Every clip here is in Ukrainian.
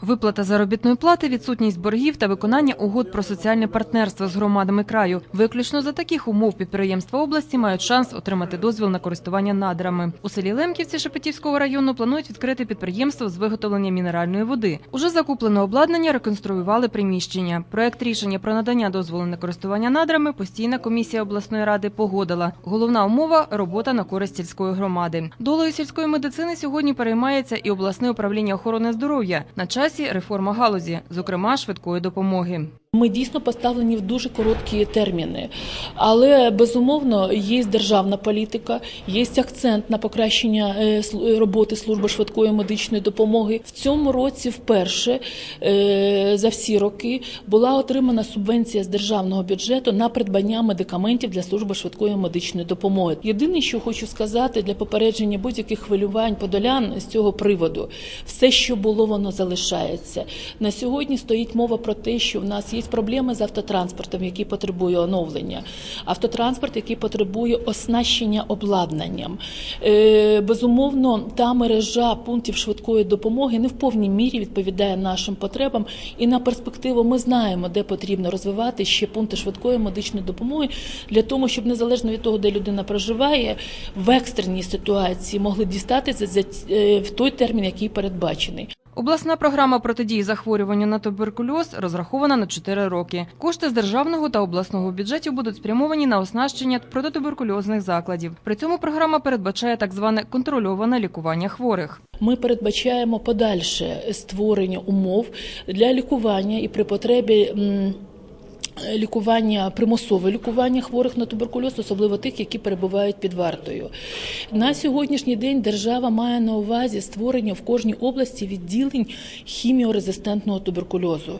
Виплата заробітної плати, відсутність боргів та виконання угод про соціальне партнерство з громадами краю. Виключно за таких умов підприємства області мають шанс отримати дозвіл на користування надрами. У селі Лемківці Шепетівського району планують відкрити підприємство з виготовлення мінеральної води. Уже закуплене обладнання реконструювали приміщення. Проект рішення про надання дозволу на користування надрами постійна комісія обласної ради погодила. Головна умова робота на користь сільської громади. Долею сільської медицини сьогодні переймається і обласне управління охорони здоров'я. На часі реформа галузі, зокрема швидкої допомоги. Ми дійсно поставлені в дуже короткі терміни, але безумовно є державна політика, є акцент на покращення е, роботи служби швидкої медичної допомоги. В цьому році вперше е, за всі роки була отримана субвенція з державного бюджету на придбання медикаментів для служби швидкої медичної допомоги. Єдине, що хочу сказати для попередження будь-яких хвилювань подолян з цього приводу, все, що було, воно залишається. На сьогодні стоїть мова про те, що в нас є проблеми з автотранспортом, який потребує оновлення, автотранспорт, який потребує оснащення обладнанням. Е, безумовно, та мережа пунктів швидкої допомоги не в повній мірі відповідає нашим потребам. І на перспективу ми знаємо, де потрібно розвивати ще пункти швидкої медичної допомоги для того, щоб незалежно від того, де людина проживає, в екстреній ситуації могли дістатися е, в той термін, який передбачений. Обласна програма протидії захворюванню на туберкульоз розрахована на 4 роки. Кошти з державного та обласного бюджетів будуть спрямовані на оснащення протитуберкульозних закладів. При цьому програма передбачає так зване контрольоване лікування хворих. Ми передбачаємо подальше створення умов для лікування і при потребі. Лікування, примусове лікування хворих на туберкульоз, особливо тих, які перебувають під вартою. На сьогоднішній день держава має на увазі створення в кожній області відділень хіміорезистентного туберкульозу.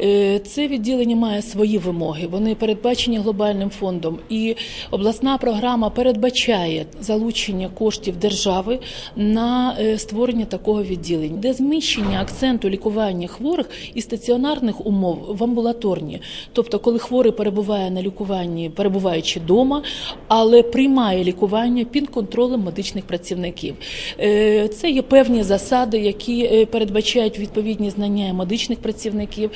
Е, Це відділення має свої вимоги. Вони передбачені глобальним фондом. І обласна програма передбачає залучення коштів держави на е, створення такого відділення, де зміщення акценту лікування хворих і стаціонарних умов в амбулаторні. Тобто, коли хворий перебуває на лікуванні, перебуваючи вдома, але приймає лікування під контролем медичних працівників. Е, Це є певні засади, які е, передбачають відповідні знання медичних працівників.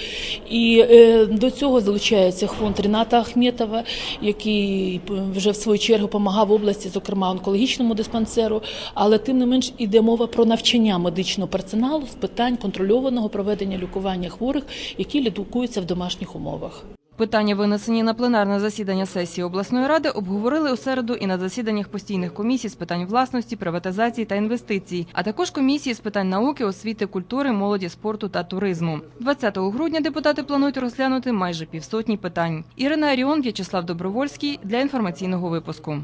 І е, до цього залучається фонд Ріната Ахметова, який вже в свою чергу допомагав області, зокрема онкологічному диспансеру. Але тим не менш іде мова про навчання медичного персоналу з питань контрольованого проведення лікування хворих, які лікуються в домашніх умовах. Питання, винесені на пленарне засідання сесії обласної ради, обговорили у середу і на засіданнях постійних комісій з питань власності, приватизації та інвестицій, а також комісії з питань науки, освіти, культури, молоді, спорту та туризму. 20 грудня депутати планують розглянути майже півсотні питань. Ірина Аріон, В'ячеслав Добровольський для інформаційного випуску.